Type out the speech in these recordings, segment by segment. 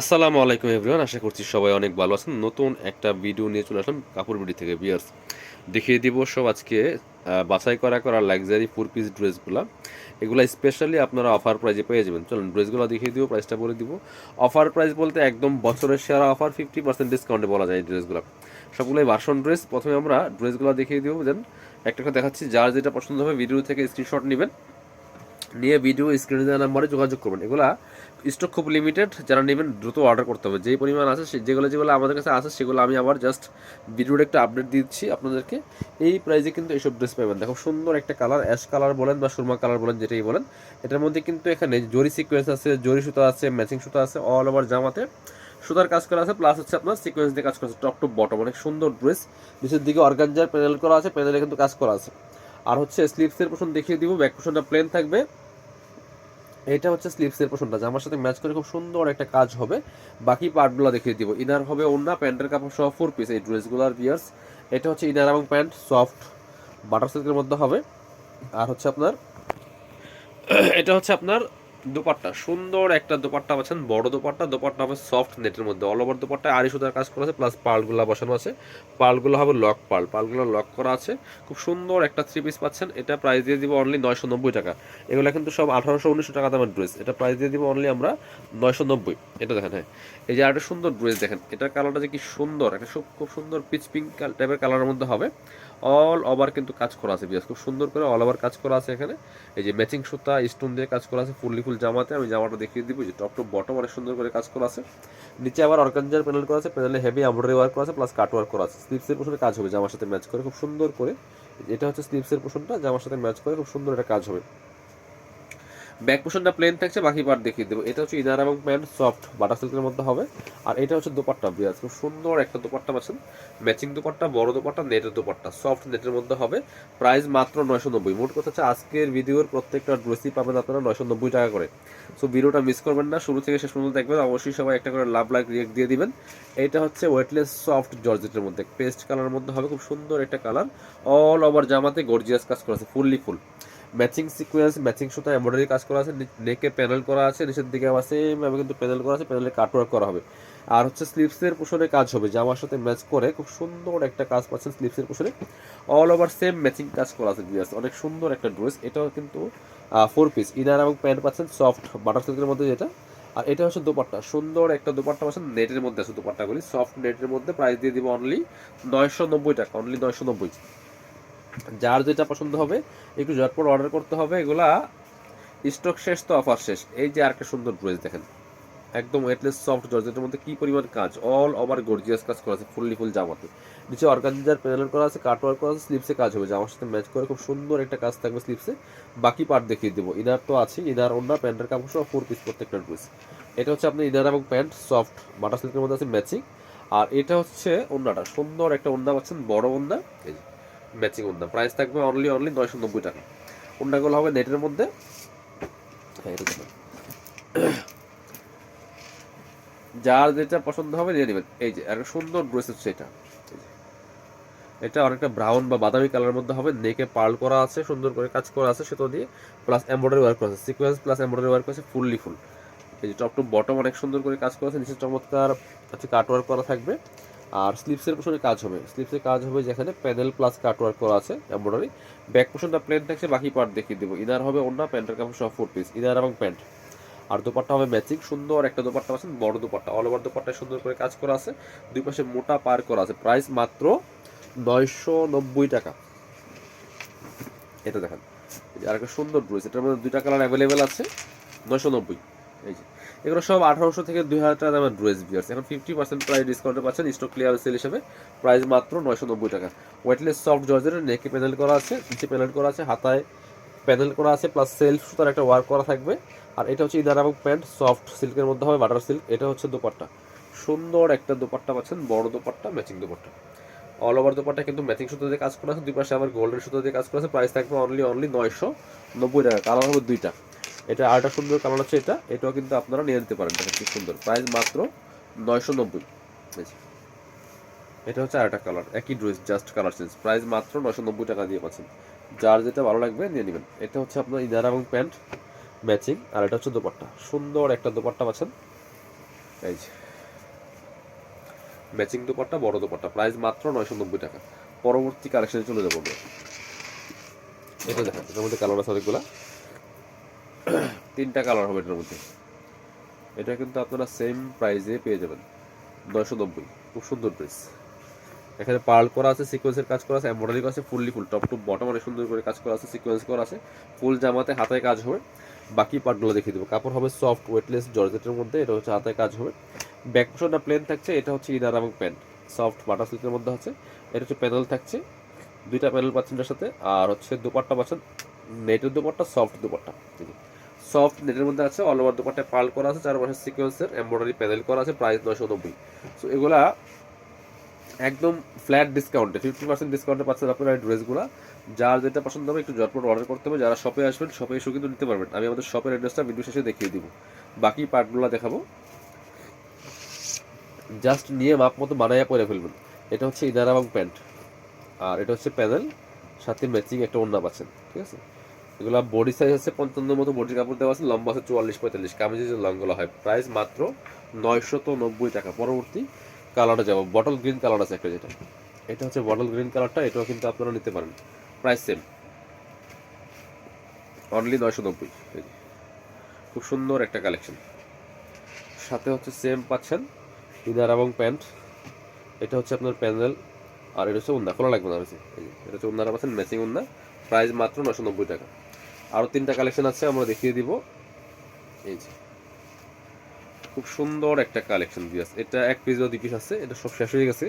আসসালামু আলাইকুম এভরিওয়ান, আশা করছি সবাই অনেক ভালো আছেন। নতুন একটা ভিডিও নিয়ে চলে আসলাম কাপড় বিডি থেকে বিয়ার্স দেখিয়ে দিব সব আজকে বাছাই করা করা লাক্সারি ফোর পিস ড্রেসগুলো। এগুলো স্পেশালি আপনারা অফার প্রাইজে পেয়ে যাবেন। চলুন ড্রেসগুলো দেখিয়ে দিব প্রাইসটা বলে দিব। অফার প্রাইস বলতে একদম বছরের সেরা অফার ফিফটি পার্সেন্ট ডিসকাউন্টে বলা যায় এই ড্রেসগুলো। সবগুলোই ভার্সন ড্রেস প্রথমে আমরা ড্রেসগুলো দেখিয়ে দিব দেন একটা করে দেখাচ্ছি। যার যেটা পছন্দ হবে ভিডিও থেকে স্ক্রিনশট নেবেন। নিয়ে ভিডিও স্ক্রিনে নাম্বারে যোগাযোগ করবেন। এগুলা স্টক খুব লিমিটেড যারা নেবেন দ্রুত অর্ডার করতে হবে। যেই পরিমাণ আছে যেগুলো যেগুলো আমাদের কাছে আছে, সেগুলো আমি আবার জাস্ট ভিডিওর একটা আপডেট দিচ্ছি আপনাদেরকে। এই প্রাইসে কিন্তু এইসব ড্রেস পাবেন। দেখো, সুন্দর একটা কালার অ্যাশ কালার বলেন বা সুরমা কালার বলেন, যেটাই বলেন, এটার মধ্যে কিন্তু এখানে জরি সিকোয়েন্স আছে, জরি সুতা আছে ম্যাচিং সুতা আছে অল ওভার জামাতে সুতার কাজ করা আছে প্লাস হচ্ছে আপনার সিকোয়েন্স দিয়ে কাজ করা আছে টপ টু বটম অনেক সুন্দর ড্রেস নিচের দিকে অর্গানজার প্যানেল করা আছে প্যানেলে কিন্তু কাজ করা আছে। আর হচ্ছে স্লিপসের পোষণ দেখিয়ে দিব ব্যাক পোষণটা প্লেন থাকবে। এটা হচ্ছে স্লিপসের পোষণটা আমার সাথে ম্যাচ করে খুব সুন্দর একটা কাজ হবে। বাকি পার্টগুলো দেখিয়ে দিব। ইনার হবে ওন্না প্যান্টের কাপড় সহ ফোর পিস এই ড্রেসগুলোর বিয়ার্স এটা হচ্ছে ইনার এবং প্যান্ট সফট বাটার সিল্কের মধ্যে হবে। আর হচ্ছে আপনার, এটা হচ্ছে আপনার দোপাট্টা, সুন্দর একটা দোপাট্টা পাচ্ছেন, বড় দোপাট্টা দোপাট্টা হবে সফট নেটের মধ্যে। অল ওভার দোপাট্টা আড়ি সুতার কাজ করা আছে প্লাস পার্লগুলো বসানো আছে। পার্লগুলো হবে লক পার্ল পালগুলো লক করা আছে। খুব সুন্দর একটা থ্রি পিস পাচ্ছেন, এটা প্রাইস দিয়ে দিব অনলি নয়শো নব্বই টাকা। এগুলো কিন্তু সব আঠারোশো উনিশশো টাকা দামের ড্রেস এটা প্রাইস দিয়ে দিব অনলি আমরা নয়শো নব্বই। এটা দেখেন হ্যাঁ। এই যে আরেকটা সুন্দর ড্রেস দেখেন, এটার কালারটা যে কি সুন্দর, একটা খুব সুন্দর পিচ পিঙ্ক টাইপের কালারের মধ্যে হবে। অল ওভার কিন্তু কাজ করা আছে বিয়াস খুব সুন্দর করে অল ওভার কাজ করা আছে এখানে। এই যে ম্যাচিং সুতা স্টোন দিয়ে কাজ করা আছে, ফুললি ফুল জামাতে। আমি জামাটা দেখিয়ে দিব যে টপ টপ বটম অনেক সুন্দর করে কাজ করা আছে। নিচে আবার অর্গানজার প্যানেল করা আছে প্যানেলে হেভি এমব্রয়ডারি ওয়ার্ক করা আছে প্লাস কাট ওয়ার্ক করা আছে। স্লিপসের পোশনে কাজ হবে, জামার সাথে ম্যাচ করে, খুব সুন্দর করে। এটা হচ্ছে স্লিপসের পোশনটা, জামার সাথে ম্যাচ করে, খুব সুন্দর একটা কাজ হবে। ব্যাক পোর্শনটা প্লেন থাকছে, বাকি পার্ট দেখিয়ে দেবো। এটা হচ্ছে ইনার এবং প্যান্ট সফট বাটার সিল্কের মধ্যে হবে। আর এটা হচ্ছে দোপাট্টা, বিরাজ। খুব সুন্দর একটা দোপাট্টা পাচ্ছেন। ম্যাচিং দোপাট্টা, বড় দোপাট্টা নেটের দোপাট্টা। সফট নেটের মধ্যে হবে। প্রাইস মাত্র নয়শো নব্বই। মোট কথা হচ্ছে আজকের ভিডিওর প্রত্যেকটা ড্রেসই পাবেন আপনারা নয়শো নব্বই টাকা করে। সো ভিডিওটা মিস করবেন না। শুরু থেকে শেষ পর্যন্ত দেখবেন। অবশ্যই সবাই একটা করে লাভ লাইক রিয়েক্ট দিয়ে দিবেন। এটা হচ্ছে ওয়েটলেস সফট জর্জেটের মধ্যে। পেস্ট কালারের মধ্যে হবে। খুব সুন্দর একটা কালার অল ওভার জামাতে গর্জিয়াস কাজ করা আছে। Fully full matching sequence matching সুতা এমব্রয়ডারি কাজ করা আছে নেকে প্যানেল করা আছে, নিচের দিকে আবার সেম ভাবে কিন্তু প্যানেল করা আছে প্যানেলে কাটওয়ার্ক করা হবে। আর হচ্ছে স্লিপসের পোষণে কাজ হবে জামার সাথে ম্যাচ করে খুব সুন্দর একটা কাজ পাচ্ছেন স্লিপসের পোষণে অল ওভার সেম ম্যাচিং কাজ করা আছে বিয়াস অনেক সুন্দর একটা ড্রেস এটাও কিন্তু ফোর পিস ইনার এবং প্যান্ট পাচ্ছেন সফট বাটার সিল্কের মধ্যে যেটা। আর এটা হচ্ছে দোপাট্টা, সুন্দর একটা দোপাট্টা পাচ্ছেন নেটের মধ্যে আছে দোপাট্টাগুলি সফট নেটের মধ্যে প্রাইস দিয়ে দিব অনলি নয়শো নব্বই টাকা অনলি নয়শো নব্বই। যার যেটা পছন্দ হবে, একটু ঝটপট অর্ডার করতে হবে। এগুলা স্টক শেষ তো অফার শেষ। এই যে আরেকটা সুন্দর ড্রেস দেখেন। একদম ওয়েটলেস সফট জর্জেটের মধ্যে কি পরিমাণ কাজ? অল ওভার গর্জিয়াস কাজ করা আছে ফুললি ফুল জামাতে নিচে অর্গানজার প্যানেল করা আছে কাট ওয়ার্ক করা আছে স্লিপসে কাজ হবে। জামার সাথে ম্যাচ করে খুব সুন্দর একটা কাজ থাকবে স্লিপসে বাকি পার্ট দেখিয়ে দেবো। ইনার তো আছে ইনার ওনার প্যান্টের কাপড় সহ ফোর পিস প্রত্যেকটা ড্রেস এটা হচ্ছে আপনার ইনার এবং প্যান্ট সফট বাটার সিল্কের মধ্যে আছে ম্যাচিং আর এটা হচ্ছে ওন্নাটা। সুন্দর একটা ওন্না পাচ্ছেন, বড় ওন্না। এই ম্যাচিং ওন্না প্রাইস থাকবে অনলি অনলি নয়শো নব্বই টাকা। ওন্নাগুলো হবে নেটের মধ্যে? হ্যাঁ। যার যেটা পছন্দ হবে নিয়ে নেবেন। এই যে একটা সুন্দর ড্রেস হচ্ছে এটা। এটা অনেকটা ব্রাউন বা বাদামি কালারের মধ্যে হবে। নেকে পার্ল করা আছে, সুন্দর করে কাজ করা আছে সেটা দিয়ে প্লাস এমব্রয়ডারি ওয়ার্ক করা আছে। সিকোয়েন্স প্লাস এমব্রয়ডারি ওয়ার্ক আছে ফুললি ফুল এই যে টপ টু বটম অনেক সুন্দর করে কাজ করা আছে। নিচে চমৎকার হচ্ছে কাট ওয়ার্ক করা থাকবে। আর স্লিপসের পোশনে কাজ হবে। স্লিপসের কাজ হবে যেখানে প্যানেল প্লাস কাট ওয়ার্ক করা আছে এমব্রয়ডারি ব্যাক পোশনটা প্লেন থাকছে, বাকি পার্ট দেখিয়ে দেবো। ইনার হবে অন্য প্যান্টের কাপড় সব ফোর পিস ইনার এবং প্যান্ট আর দোপাট্টা হবে ম্যাচিং সুন্দর একটা দোপাট্টা পাচ্ছেন, বড় দোপাট্টা। অল ওভার দোপাট্টায় সুন্দর করে কাজ করা আছে। দুই পাশে মোটা পার করা আছে। প্রাইস মাত্র নয়শো নব্বই টাকা। এটা দেখেন। আর একটা সুন্দর ড্রেস এটার মধ্যে দুইটা কালার অ্যাভেলেবেল আছে, নয়শো নব্বই। এই যে। এগুলো সব আঠারোশো থেকে দুই হাজার টাকা দামের ড্রেস বিয়ার্স এখন ফিফটি পার্সেন্ট প্রাইস ডিসকাউন্টে পাচ্ছেন স্টক ক্লিয়ার সেল হিসেবে। প্রাইস মাত্র নয়শো নব্বই টাকা। ওয়েটলেস সফট জর্জের নেকে প্যানেল করা আছে, নিচে প্যানেল করা আছে, হাতায় প্যানেল করা আছে প্লাস সেলফ সুতার একটা ওয়ার্ক করা থাকবে। আর এটা হচ্ছে ইনার এবং প্যান্ট সফট সিল্কের মধ্যে হবে বাটার সিল্ক এটা হচ্ছে দোপাট্টা। সুন্দর একটা দোপাট্টা পাচ্ছেন, বড় dupatta matching dupatta. All over dupatta কিন্তু ম্যাচিং সুতো দিয়ে কাজ করা আছে। দুই পাশে আবার গোল্ডের সুতো দিয়ে কাজ করা আছে। প্রাইস থাকবে অনলি অনলি নয়শো নব্বই টাকা। কালার হবে দুইটা। এটা আরেকটা সুন্দর কালার হচ্ছে এটা। এটাও কিন্তু আপনারা নিয়ে নিতে পারেন, দেখেন কি সুন্দর। প্রাইস মাত্র নয়শো নব্বই। এটা হচ্ছে আরেকটা কালার একই dress just colour change price মাত্র নয়শো নব্বই টাকা দিয়ে পাচ্ছেন। যার যেটা ভালো লাগবে নিয়ে নেবেন। এটা হচ্ছে আপনার ইনার এবং প্যান্ট ম্যাচিং আর এটা হচ্ছে দোপাট্টা। সুন্দর একটা দোপাট্টা পাচ্ছেন। এই যে। ম্যাচিং দুপাট্টা, বড় দুপাট্টা। প্রাইস মাত্র নয়শো নব্বই টাকা। পরবর্তী কালেকশনে চলে যাব এটা দেখেন, এটার মধ্যে কালার আছে অনেকগুলা। তিনটা কালার হবে এটার মধ্যে। এটা কিন্তু আপনারা সেম প্রাইসে পেয়ে যাবেন। নয়শো নব্বই, খুব সুন্দর ড্রেস এখানে পার্ল করা আছে সিকোয়েন্সের কাজ করা আছে এমব্রয়ডারি করা আছে fully full top to bottom অনেক সুন্দর করে কাজ করা আছে সিকোয়েন্স করা আছে ফুল জামাতে হাতে কাজ হবে। বাকি পার্টগুলো দেখিয়ে দেবো। কাপড় হবে সফট ওয়েটলেস জর্জেটের মধ্যে, এটা হচ্ছে হাতে কাজ হবে। ব্যাক পোর্শনটা প্লেন থাকছে, এটা হচ্ছে ইনার এবং প্যান্ট সফট বাটার সিল্কের মধ্যে আছে, এটা হচ্ছে প্যানেল থাকছে। দুইটা প্যানেল পাচ্ছেন সাথে, আর হচ্ছে দুপাট্টা পাচ্ছেন নেটের দুপাট্টা সফট দুপাট্টা। সফট নেটের মধ্যে আছে অল ওভার দুপাট্টায় পার্ল করা আছে চার পাশে সিকোয়েন্সের এমব্রয়ডারি প্যানেল করা আছে প্রাইস নয়শো নব্বই। সো এগুলা একদম ফ্ল্যাট ডিসকাউন্টে ফিফটি পার্সেন্ট ডিসকাউন্টে পাচ্ছেন আপনারা এই ড্রেসগুলো যার যেটা পছন্দ হবে একটু ঝটপট অর্ডার করতে হবে, যারা শপে আসবেন শপে এসেও কিন্তু নিতে পারবেন। আমি আমাদের শপের অ্যাড্রেসটা ভিডিও শেষে দেখিয়ে দিব। বাকি পার্টগুলো দেখাবো। জাস্ট নিয়ে মাপ মতো বানাইয়া পরে ফেলবেন। এটা হচ্ছে ইনার এবং প্যান্ট আর এটা হচ্ছে প্যানেল সাথে ম্যাচিং একটা ওড়না পাচ্ছেন, ঠিক আছে? এগুলো বডি সাইজ আছে পঞ্চান্ন মতো বডির কাপড় দেওয়া আছে লম্বা আছে চুয়াল্লিশ পঁয়তাল্লিশ। কামিজের যে লংগুলো হয় প্রাইস মাত্র নয়শত নব্বই টাকা। পরবর্তী কালারটা যাব। বটল গ্রিন কালার আছে একটা যেটা। এটা হচ্ছে বটল গ্রিন কালারটা এটাও কিন্তু আপনারা নিতে পারেন। প্রাইস সেম অনলি নয়শো নব্বই। খুব সুন্দর একটা কালেকশন সাথে হচ্ছে সেম পাচ্ছেন ইনার এবং প্যান্ট এটা হচ্ছে আপনার প্যানেল আর এটা হচ্ছে উন্না। খোলা লাগবে না যে, এটা হচ্ছে উন্নারা পাচ্ছেন ম্যাচিং উন্না। প্রাইস মাত্র নশো নব্বই টাকা। আরও তিনটা কালেকশন আছে, আমরা দেখিয়ে দিব। এই যে। খুব সুন্দর একটা কালেকশন দিয়েছে এটা এক পিস বা দুই পিস আছে, এটা সব শেষ হয়ে গেছে।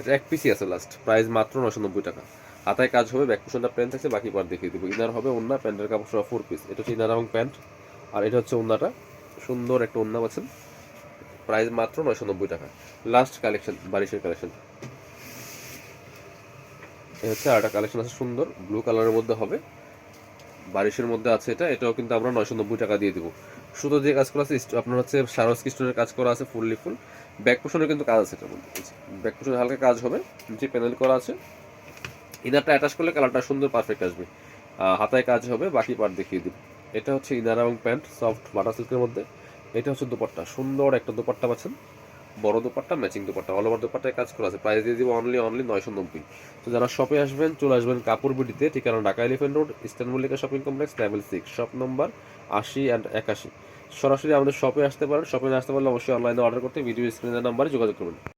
এটা এক পিসই আছে লাস্ট প্রাইস মাত্র নশো নব্বই টাকা। হাতায় কাজ হবে ব্যাক পোশনটা প্যান্ট থাকছে বাকি পার্ট দেখিয়ে দিব। ইনার হবে ওন্না প্যান্টের কাপড় সহ ফোর পিস এটা হচ্ছে ইনার এবং প্যান্ট। আর এটা হচ্ছে ওন্নাটা সুন্দর একটা ওন্না পাচ্ছেন। প্রাইস মাত্র নয়শো নব্বই টাকা। লাস্ট কালেকশন বারিশের কালেকশন এই হচ্ছে আরেকটা কালেকশন আছে সুন্দর ব্লু কালারের মধ্যে হবে। বারিশের মধ্যে আছে এটা, এটাও কিন্তু আমরা নয়শো নব্বই টাকা দিয়ে দিব। সুতো দিয়ে কাজ করা আছে আপনার হচ্ছে সারস স্টোনের কাজ করা আছে, ফুললি ফুল। ব্যাক পোশনের কিন্তু কাজ আছে এটার মধ্যে ব্যাক পোশনে হালকা কাজ হবে, নিচে প্যানেল করা আছে। ইনারটা অ্যাটাচ করলে কালারটা সুন্দর পারফেক্ট আসবে। হাতায় কাজ হবে, বাকি পার্ট দেখিয়ে দিব। এটা হচ্ছে ইনার এবং প্যান্ট, সফট বাটার সিল্কের মধ্যে। এটা হচ্ছে দুপাট্টা, সুন্দর একটা দুপাট্টা পাচ্ছেন। বড় dupatta matching dupatta all over দুপাট্টায় কাজ করা আছে। প্রাইস দিয়ে দিব অনলি অনলি নয়শো নব্বই। তো যারা শপে আসবেন, চলে আসবেন কাপড় বিডিতে ঠিকানা Dhaka Elephant Road Eastern Mallika shopping complex level six shop number আশি অ্যান্ড একাশি। সরাসরি আমাদের শপে আসতে পারেন। শপে আসতে পারলে অবশ্যই অনলাইনে অর্ডার করতে ভিডিও স্ক্রিনের নাম্বারে যোগাযোগ করবেন।